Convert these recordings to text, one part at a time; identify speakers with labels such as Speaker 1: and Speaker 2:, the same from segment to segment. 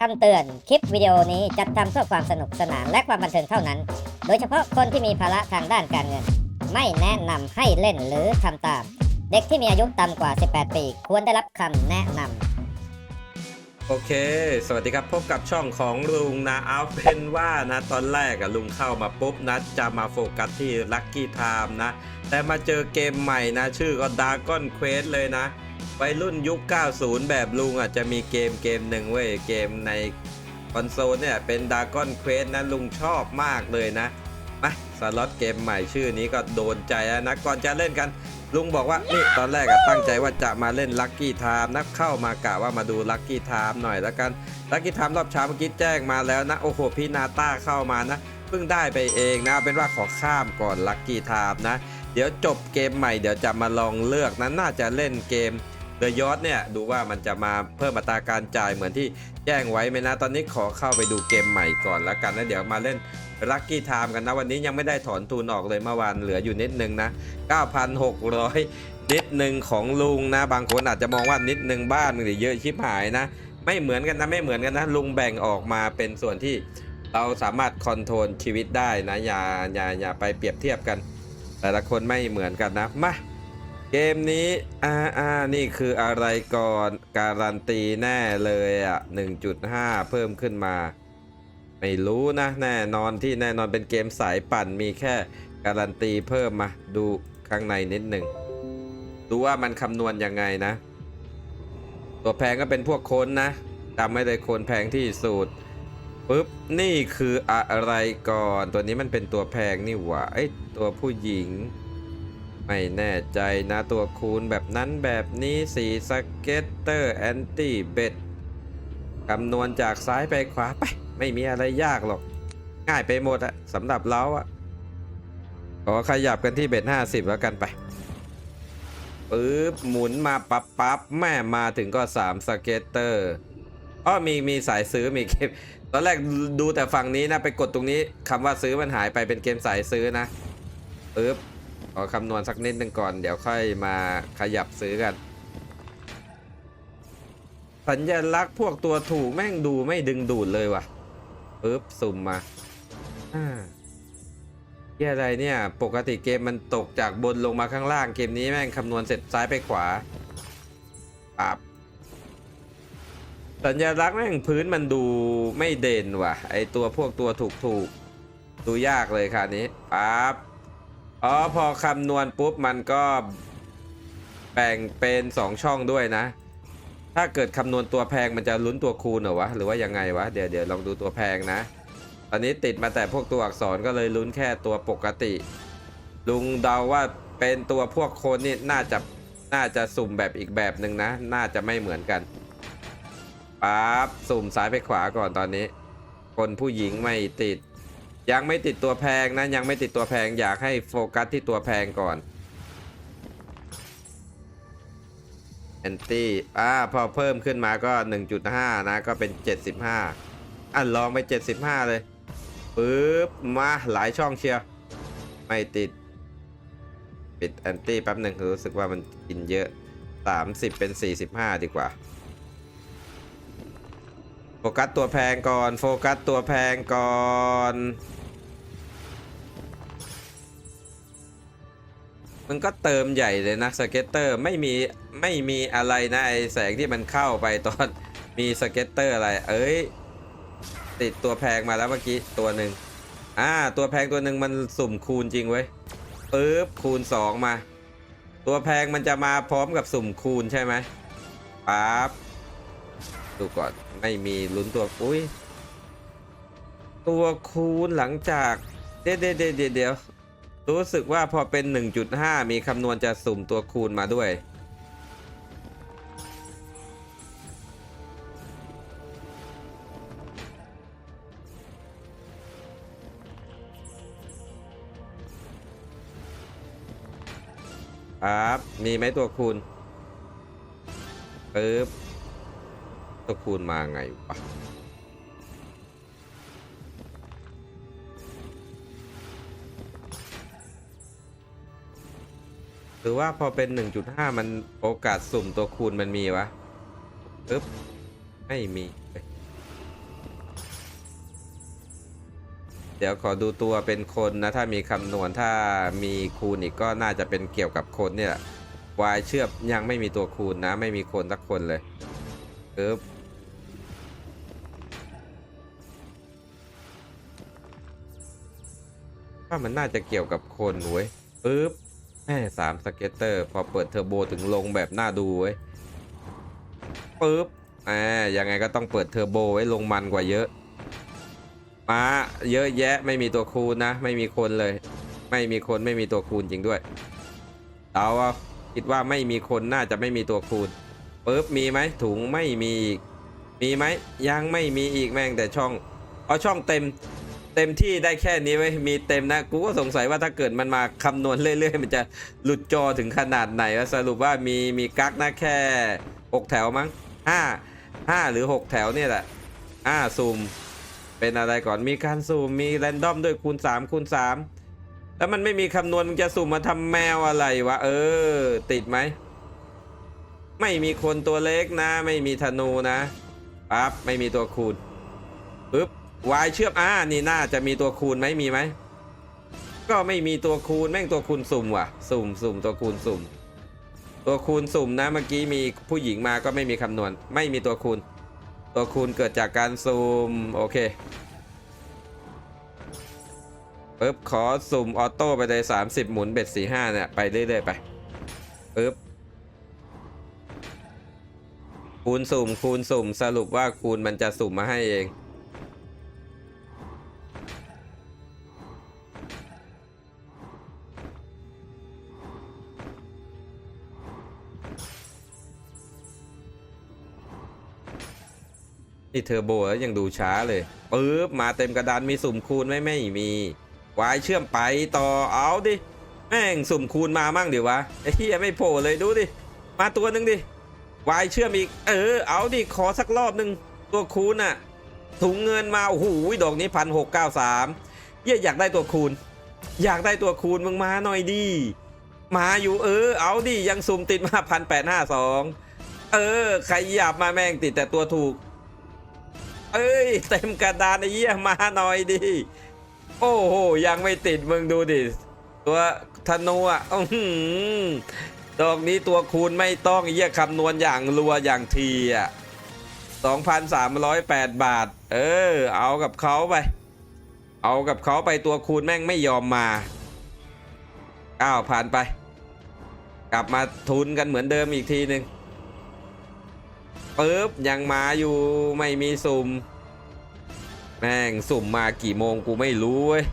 Speaker 1: คำเตือน คลิปวิดีโอนี้จัดทำเพื่อความสนุกสนานและความบันเทิงเท่านั้น โดยเฉพาะคนที่มีภาระทางด้านการเงิน ไม่แนะนำให้เล่นหรือทำตาม เด็กที่มีอายุต่ำกว่า 18 ปี ควรได้รับคำแนะนำ
Speaker 2: โอเค สวัสดีครับ พบกับช่องของลุงนะเอาเป็นว่านะ ตอนแรกอะลุงเข้ามาปุ๊บนะจะมาโฟกัสที่ Lucky Time นะ แต่มาเจอเกมใหม่นะ ชื่อก็ Dragon Quest เลยนะ วัยรุ่นยุค 90 แบบลุงอะจะมีเกมเกมหนึ่งเว้ย เกมในคอนโซลเนี่ยเป็น Dragon Quest นะลุงชอบมากเลยนะมาสล็อตเกมใหม่ชื่อนี้ก็โดนใจนะ ก่อนจะเล่นกัน ลุงบอกว่า นี่ตอนแรกอะตั้งใจว่าจะมาเล่นลัคกี้ไทม์นะเข้ามากะว่ามาดูลัคกี้ไทม์หน่อยแล้วกันลัคกี้ไทม์รอบเช้าเมื่อกี้แจ้งมาแล้วนะ โอ้โห พี่นาต้าเข้ามานะเพิ่งได้ไปเองนะ เป็นว่าขอข้ามก่อนลัคกี้ไทม์นะ เดี๋ยวจบเกมใหม่เดี๋ยวจะมาลองเลือกนะน่าจะเล่นเกม เดอะยอ t เนี่ยดูว่ามันจะมาเพิ่มอัตราการจ่ายเหมือนที่แจ้งไว้ไหมนะ ตอนนี้ขอเข้าไปดูเกมใหม่ก่อนแล้วกันแล้วเดี๋ยวมาเล่นลัคกี้ไทม์กันนะ วันนี้ยังไม่ได้ถอนทุนออกเลยเมื่อวานเหลืออยู่นิดนึงนะ 9,600 นิดหนึ่งของลุงนะ บางคนอาจจะมองว่านิดหนึ่งบ้านมึงเยอะชิบหายนะ ไม่เหมือนกันนะไม่เหมือนกันนะลุงแบ่งออกมาเป็นส่วนที่เราสามารถคอนโทรลชีวิตได้นะอย่าอย่าอย่าไปเปรียบเทียบกัน แต่ละคนไม่เหมือนกันนะมา เกมนี้อ่าอ่านี่คืออะไรก่อนการันตีแน่เลยอะ 1.5 เพิ่มขึ้นมา ไม่รู้นะแน่นอนที่แน่นอนเป็นเกมสายปั่นมีแค่การันตีเพิ่มมาดูข้างในนิดหนึ่งดูว่ามันคำนวณยังไงนะ ตัวแพงก็เป็นพวกคนนะจำไม่ได้คนแพงที่สุดปุ๊บนี่คืออะไรก่อน ตัวนี้มันเป็นตัวแพงนี่หว่าไอตัวผู้หญิง ไม่แน่ใจนะตัวคูณแบบนั้นแบบนี้สีสเก็ตเตอร์แอนตี้เบ็ดคำนวณจากซ้ายไปขวาไป ไม่มีอะไรยากหรอก ง่ายไปหมดอะสำหรับเราอะขอขยับกันที่เบ็ดห้าสิบแล้วกันไปปึ๊บหมุนมาปับปับแม่มาถึงก็ 3 สเก็ตเตอร์อ้อมีมีสายซื้อมีเกม ตอนแรกดูแต่ฝั่งนี้นะ ไปกดตรงนี้คำว่าซื้อมันหายไปเป็นเกมสายซื้อนะปึ๊บ ขอคำนวณสักนิดหนึ่งก่อน เดี๋ยวค่อยมาขยับซื้อกัน สัญลักษณ์พวกตัวถูกแม่งดูไม่ดึงดูดเลยว่ะปึ๊บสุ่มมาอ่าเหี้ยอะไรเนี่ย ปกติเกมมันตกจากบนลงมาข้างล่างเกมนี้แม่งคำนวณเสร็จซ้ายไปขวาปับสัญลักษณ์แม่งพื้นมันดูไม่เด่นว่ะ ไอตัวพวกตัวถูกถูกดูยากเลยค่ะนี้ปั๊บ อ๋อพอคำนวณปุ๊บมันก็แบ่งเป็น 2 ช่องด้วยนะ ถ้าเกิดคำนวณตัวแพงมันจะลุ้นตัวคูณเหรอวะ หรือว่ายังไงวะ เดี๋ยวเดี๋ยวลองดูตัวแพงนะ ตอนนี้ติดมาแต่พวกตัวอักษรก็เลยลุ้นแค่ตัวปกติ ลุงเดาว่าเป็นตัวพวกโคนนี่น่าจะน่าจะสุ่มแบบอีกแบบหนึ่งนะ น่าจะไม่เหมือนกันปั๊บสุ่มซ้ายไปขวาก่อนตอนนี้ คนผู้หญิงไม่ติด ยังไม่ติดตัวแพงนะยังไม่ติดตัวแพงอยากให้โฟกัสที่ตัวแพงก่อนแอนตี้อ่าพอเพิ่มขึ้นมาก็ 1.5 นะก็เป็น 75 อะลองไป 75 เลยปึ๊บมาหลายช่องเชียว ไม่ติด ปิดแอนตี้แป๊บหนึ่งรู้สึกว่ามันกินเยอะ 30 เป็น 45 ดีกว่า โฟกัสตัวแพงก่อน โฟกัสตัวแพงก่อน มันก็เติมใหญ่เลยนะสเก็ตเตอร์ไม่มีไม่มีอะไรนะไอแสงที่มันเข้าไปตอนมีสเก็ตเตอร์อะไร เอ้ย ติดตัวแพงมาแล้วเมื่อกี้ตัวหนึ่งอ่าตัวแพงตัวหนึ่งมันสุ่มคูณจริงเว้ยปึ๊บคูณ 2 มา ตัวแพงมันจะมาพร้อมกับสุ่มคูณใช่ไหมปั๊บดูก่อน ไม่มีลุ้นตัวอุ้ยตัวคูณหลังจากเดี๋ยวเดี๋ยวเดี๋ยวเดเดี๋ยวรู้สึกว่าพอเป็น 1.5 มีคำนวณจะสุ่มตัวคูณมาด้วย ครับ มีไหมตัวคูณปึ๊บ ตระคูณมาไงวะหรือว่าพอเป็น 1.5 มันโอกาสสุ่มตัวคูณมันมีวะปึ๊บ ไม่มี เดี๋ยวขอดูตัวเป็นคนนะ ถ้ามีคำนวณถ้ามีคูณอีกก็น่าจะเป็นเกี่ยวกับคนเนี่ย วายเชื่อมยังไม่มีตัวคูณนะ ไม่มีคนสักคนเลยปึ๊บ ว่ามันน่าจะเกี่ยวกับคนเว้ยปึ๊บแม่สามสเก็ตเตอร์ พอเปิดเทอร์โบถึงลงแบบน่าดูเว้ยปึ๊บอ่ายังไงก็ต้องเปิดเทอร์โบไว้ลงมันกว่าเยอะมาเยอะแยะไม่มีตัวคูณนะ ไม่มีคนเลย ไม่มีคนไม่มีตัวคูณจริงด้วยเอาว่าคิดว่าไม่มีคนน่าจะไม่มีตัวคูณปึ๊บมีไหมถุงไม่มีอีกมีไหมยังไม่มีอีกแม่งแต่ช่องเอาช่องเต็ม เต็มที่ได้แค่นี้ไว้มีเต็มนะ กูก็สงสัยว่าถ้าเกิดมันมาคำนวณเรื่อยๆ มันจะหลุดจอถึงขนาดไหนวะสรุปว่ามีมีกักนะแค่หกแถวมั้งห้าห้าหรือหกแถวเนี่ยแหละอ่าซูม เป็นอะไรก่อนมีการสุ่มมีแรนดอมด้วยคูณ3คูณ3แล้วมันไม่มีคำนวณมึงจะสุ่มมาทำแมวอะไรวะเออ ติดไหม ไม่มีคนตัวเล็กนะ ไม่มีธนูนะปั๊บไม่มีตัวคูณปึ๊บ วายเชื่อมอ่านี่น่าจะมีตัวคูณไหมมีไหม ก็ไม่มีตัวคูณแม่งตัวคูณสุ่มว่ะ สุ่มสุ่มตัวคูณสุ่ม ตัวคูณสุ่มนะเมื่อกี้มีผู้หญิงมาก็ไม่มีคำนวณ ไม่มีตัวคูณ ตัวคูณเกิดจากการซูมโอเคปึ๊บขอซูมออโต้ไปเลย30 หมุนเบ็ด45เนี่ยไปเรื่อยๆไปปึ๊บคูณสุ่มคูณสุ่มสรุปว่าคูณมันจะสุ่มมาให้เอง นี่เทอร์โบแล้วยังดูช้าเลยปึ๊บมาเต็มกระดานมีสุ่มคูณไหมไม่มีวายเชื่อมไปต่อเอาดิแม่งสุ่มคูณมามั่งดิวะไอ้เหี้ยไม่โผล่เลยดูดิมาตัวหนึ่งดิวายเชื่อมอีกเออเอาดิขอสักรอบหนึ่งตัวคูณอะถุงเงินมาโอ้โหดอกนี้พันหกเก้าสามเหี้ยอยากได้ตัวคูณ อยากได้ตัวคูณมึงมาหน่อยดิมาอยู่เออเอาดิยังสุ่มติดมาพันแปดห้าสองเออใครหยาบมาแม่งติดแต่ตัวถูก เอ้ย เต็มกระดานไอ้เหี้ยมาหน่อยดิ โอ้โห ยังไม่ติดมึงดูดิ ตัวธนูอะอื้อหือดอกนี้ตัวคูณไม่ต้องเหี้ยคำนวณอย่างรัวอย่างทีอะ2,308 บาท เออ เอากับเขาไป เอากับเขาไปตัวคูณแม่งไม่ยอมมา9,000ไป กลับมาทุนกันเหมือนเดิมอีกทีหนึ่ง ปึ๊บยังมาอยู่ไม่มีสุ่มแม่งสุ่มมากี่โมงกูไม่รู้เว้ย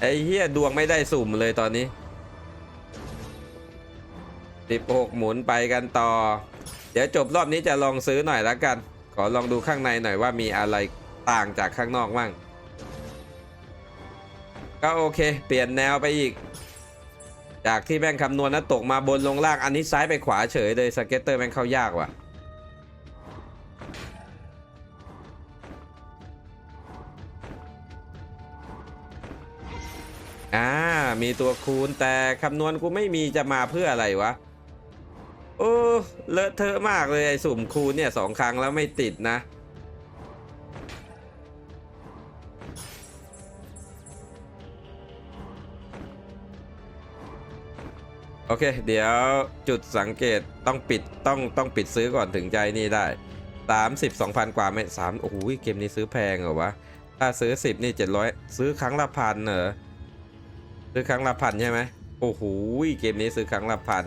Speaker 2: ไอ้เหี้ยดวงไม่ได้สุ่มเลยตอนนี้ 16 หมุนไปกันต่อ เดี๋ยวจบรอบนี้จะลองซื้อหน่อยละกัน ขอลองดูข้างในหน่อยว่ามีอะไรต่างจากข้างนอกบ้าง ก็โอเค เปลี่ยนแนวไปอีก จากที่แม่งคำนวณนะตกมาบนลงล่างอันนี้ซ้ายไปขวาเฉยเลยสเก็ตเตอร์แม่งเข้ายากว่ะ อ่า มีตัวคูณแต่คำนวณกูไม่มีจะมาเพื่ออะไรวะ โอ้ เลอะเทอะมากเลยไอ้สุ่มคูณเนี่ยสองครั้งแล้วไม่ติดนะ โอเค เดี๋ยวจุดสังเกตต้องปิดต้องต้องปิดซื้อก่อนถึงใจนี่ได้ 30 2,000 กว่าไม่สามโอ้โหเกมนี้ซื้อแพงเหรอวะ ถ้าซื้อ 10 นี่ 700 ซื้อครั้งละพันเหรอ ซื้อครั้งละพันใช่ไหมโอ้โหเกมนี้ซื้อครั้งละพัน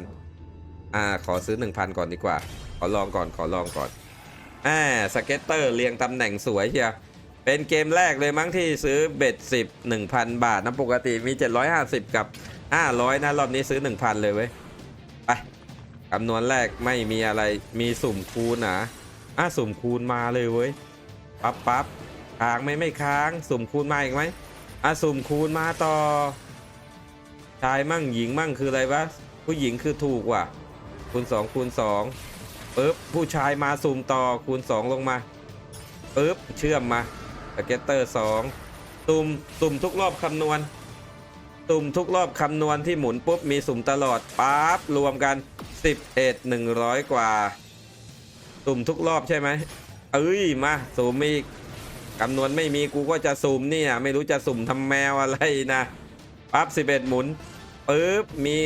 Speaker 2: อ่าขอซื้อ1,000ก่อนดีกว่า ขอลองก่อนขอลองก่อนอ่าสเก็ตเตอร์เรียงตำแหน่งสวยเชียวเป็นเกมแรกเลยมั้งที่ซื้อเบ็ด10 1,000บาทนะปกติมี750กับ500นะรอบนี้ซื้อ1,000เลยเว้ยไปคำนวณแรกไม่มีอะไรมีสุ่มคูณนะอะสุ่มคูณมาเลยเว้ยปั๊บปั๊บค้างไม่ไม่ค้าง สุ่มคูณมาอีกไหมอะสุ่มคูณมาต่อ ชายมั่งหญิงมั่งคืออะไรวะ ผู้หญิงคือถูกว่ะ คูณ2คูณ2ปึ๊บผู้ชายมาสุ่มต่อคูณ 2 ลงมาปึ๊บเชื่อมมาสเก็ตเตอร์2สุ่มสุ่มทุกรอบคำนวณสุ่มทุกรอบคำนวณที่หมุนปุ๊บมีสุ่มตลอดปั๊บรวมกัน 11 100 กว่าสุ่มทุกรอบใช่ไหมเอ้ยมาสุ่มอีกคำนวณไม่มีกูก็จะสุ่มเนี่ยไม่รู้จะสุ่มทำแมวอะไรนะ ปั๊บ11หมุนปึ๊บมี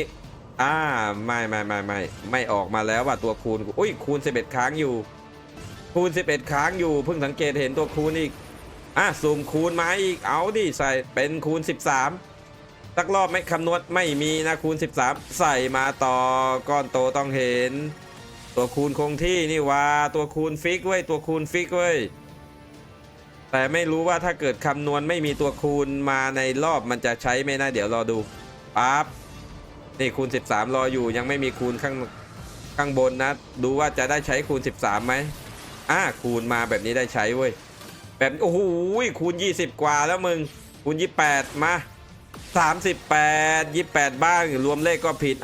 Speaker 2: อ่าไม่ไม่ไม่ไม่ไม่ออกมาแล้วว่าตัวคูณอุ้ยคูณ11ค้างอยู่ คูณ11ค้างอยู่เพิ่งสังเกตเห็นตัวคูณอีกอะสุ่มคูณมาอีกเอาดิใส่เป็นคูณ13สักรอบไม่คำนวณไม่มีนะคูณ13ใส่มาต่อก้อนโตต้องเห็น ตัวคูณคงที่นี่ว่าตัวคูณฟิกเว้ยตัวคูณฟิกเว้ย แต่ไม่รู้ว่าถ้าเกิดคำนวณไม่มีตัวคูณมาในรอบมันจะใช้ไหมนะเดี๋ยวรอดูปั๊บนี่คูณ 13 รออยู่ยังไม่มีคูณข้างข้างบนนะ ดูว่าจะได้ใช้คูณ 13ไหมอ่าคูณมาแบบนี้ได้ใช้เว้ยแบบโอ้โหคูณ 20 กว่าแล้วมึง คูณ 28 มา 38 28 บ้าง รวมเลขก็ผิด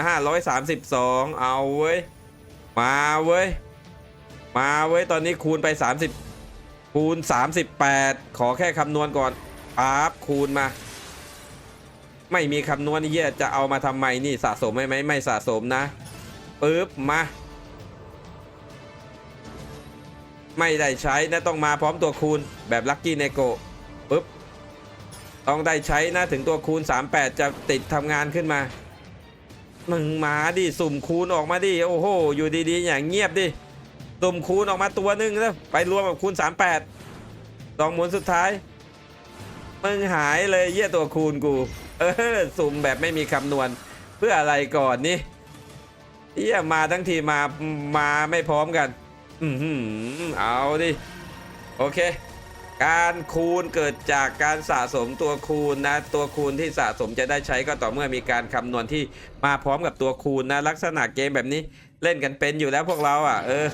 Speaker 2: 532 เอาเว้ย มาเว้ย มาเว้ย ตอนนี้คูณไป 30 คูณ 38 ขอแค่คำนวณก่อนปั๊บคูณมา ไม่มีคำนวณนี่เหี้ยจะเอามาทำไมนี่สะสมไหมไหมไม่สะสมนะปึ๊บมา ไม่ได้ใช้นะต้องมาพร้อมตัวคูณแบบลัคกี้เนโกปึ๊บต้องได้ใช้นะถึงตัวคูณ 38 จะติดทำงานขึ้นมา มึงมาดิ สุ่มคูณออกมาดิ โอ้โห อยู่ดีๆ อย่างเงียบดิ สุ่มคูณออกมาตัวหนึ่งแล้วไปรวมกับคูณ 38สองหมุนสุดท้าย มึงหายเลยเยี่ยตัวคูณกู เออ สุ่มแบบไม่มีคำนวณ เพื่ออะไรก่อนนี่เยี่ยมาทั้งทีมามาไม่พร้อมกัน อือหือเอาดิ โอเค การคูณเกิดจากการสะสมตัวคูณนะ ตัวคูณที่สะสมจะได้ใช้ก็ต่อเมื่อมีการคำนวณที่มาพร้อมกับตัวคูณนะ ลักษณะเกมแบบนี้ เล่นกันเป็นอยู่แล้วพวกเราอะ เออ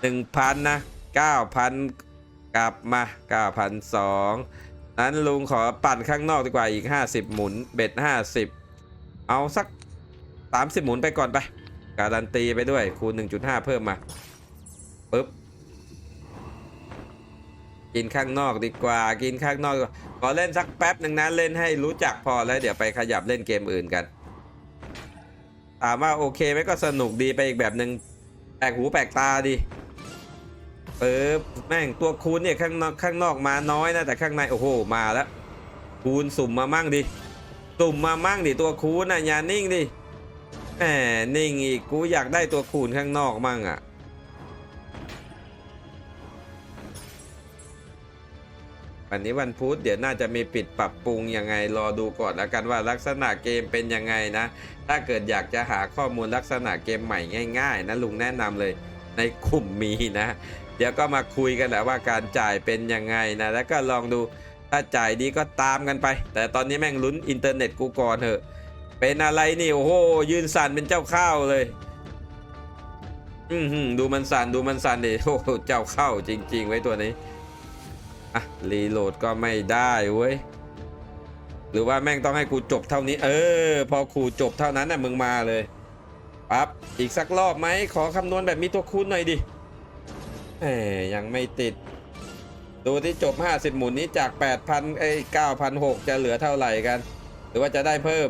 Speaker 2: หนึ่งพันนะเก้าพันกลับมาเก้าพันสองนั้นลุงขอปั่นข้างนอกดีกว่าอีก50หมุนเบ็ด50เอาสัก30หมุนไปก่อนไปการันตีไปด้วยคูณ1.5เพิ่มมาปึ๊บกินข้างนอกดีกว่ากินข้างนอกดีกว่าขอเล่นสักแป๊บหนึ่งนะเล่นให้รู้จักพอแล้วเดี๋ยวไปขยับเล่นเกมอื่นกัน ถามว่าโอเคไหมก็สนุกดีไปอีกแบบหนึ่งแปลกหูแปลกตาดีเออแม่งตัวคูณเนี่ยข้างนอกข้างนอกมาน้อยนะแต่ข้างในโอ้โหมาแล้วคูณสุ่มมามั่งดิสุ่มมามั่งดิตัวคูณน่ะอย่านิ่งดิแหมนิ่งอีกกูอยากได้ตัวคูณข้างนอกมั่งอะ วันนี้วันพุธเดี๋ยวน่าจะมีปิดปรับปรุงยังไงรอดูก่อนแล้วกันว่าลักษณะเกมเป็นยังไงนะ ถ้าเกิดอยากจะหาข้อมูลลักษณะเกมใหม่ง่าย ๆนะลุงแนะนำเลยในกลุ่มมีนะ เดี๋ยวก็มาคุยกันแหละว่าการจ่ายเป็นยังไงนะแล้วก็ลองดูถ้าจ่ายดีก็ตามกันไป แต่ตอนนี้แม่งลุ้นอินเทอร์เน็ตกูก่อนเถอะเป็นอะไรนี่โอ้โหยืนสั่นเป็นเจ้าข้าวเลยอือหือดูมันสั่นดูมันสั่นดิโอ้เจ้าเข้าจริง ๆ ไว้ตัวนี้ อะรีโหลดก็ไม่ได้เว้ยหรือว่าแม่งต้องให้กูจบเท่านี้ เออ พอกูจบเท่านั้นน่ะมึงมาเลยปั๊บอีกสักรอบไหมขอคำนวณแบบมีตัวคูณหน่อยดิแหมยังไม่ติด ดูที่จบ 50 หมุนนี้จาก 8,000ไอ้9,600จะเหลือเท่าไหร่กัน หรือว่าจะได้เพิ่ม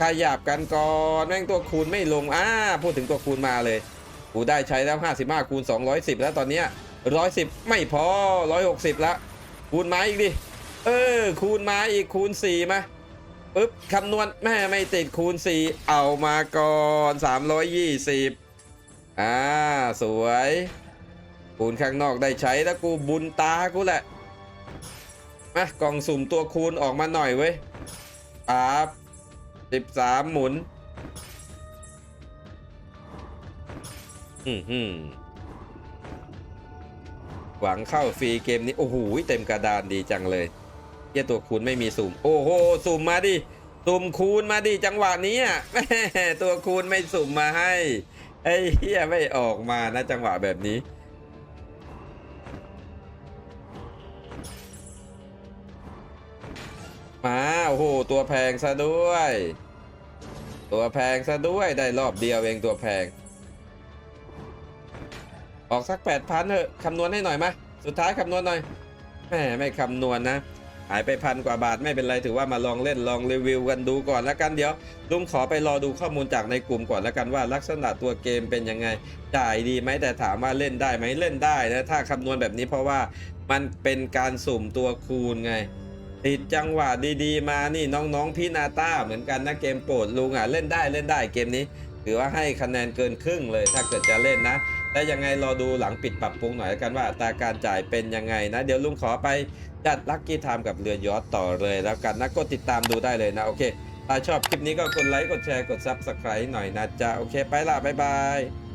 Speaker 2: ขยับกันก่อนแม่งตัวคูณไม่ลงอ่าพูดถึงตัวคูณมาเลย กูได้ใช้แล้ว 55คูณ210 แล้วตอนเนี้ย ร้อยสิบไม่พอร้อยหกสิบละคูณมาอีกดิเออคูณมาอีกคูณสี่มาปึ๊บคำนวณแม่ไม่ติดคูณสี่เอามาก่อนสามร้อยยี่สิบอ่าสวยคูณข้างนอกได้ใช้แล้วกูบุญตากูแหละมากล่องสุ่มตัวคูณออกมาหน่อยเว้ยปั๊บสิบสามหมุน อืม หวังเข้าฟรีเกมนี้ โอ้โหเต็มกระดานดีจังเลยเหี้ยตัวคูณไม่มีสุ่มโอ้โหสุ่มมาดิสุ่มคูณมาดิจังหวะนี้อะแม่ตัวคูณไม่สุ่มมาให้ไอ้เฮียไม่ออกมานะจังหวะแบบนี้มาโอ้โหตัวแพงซะด้วย ตัวแพงซะด้วยได้รอบเดียวเองตัวแพง ออกสักแปดพันเถอะคำนวณให้หน่อยมาสุดท้ายคำนวณหน่อยแหมไม่คำนวณนะหายไปพันกว่าบาทไม่เป็นไรถือว่ามาลองเล่นลองรีวิวกันดูก่อนแล้วกันเดี๋ยวลุงขอไปรอดูข้อมูลจากในกลุ่มก่อนแล้วกันว่าลักษณะตัวเกมเป็นยังไงจ่ายดีไหมแต่ถามว่าเล่นได้ไหมเล่นได้นะถ้าคำนวณแบบนี้เพราะว่ามันเป็นการสุ่มตัวคูณไงติดจังหวะดีๆ มานี่น้องๆพี่นาต้าเหมือนกันนะเกมโปรดลุงอะเล่นได้เล่นได้เกมนี้ ถือว่าให้คะแนนเกินครึ่งเลยถ้าเกิดจะเล่นนะ แต่ยังไงรอดูหลังปิดปรับปรุงหน่อยกันว่าอัตราการจ่ายเป็นยังไงนะ เดี๋ยวลุงขอไปจัดลัคกี้ไทม์กับเรือยอทต่อเลยแล้วกันนะกดติดตามดูได้เลยนะโอเคถ้าชอบคลิปนี้ก็กดไลค์กดแชร์กดซับสไครต์หน่อยนะจ๊ะโอเคไปละบ๊ายบาย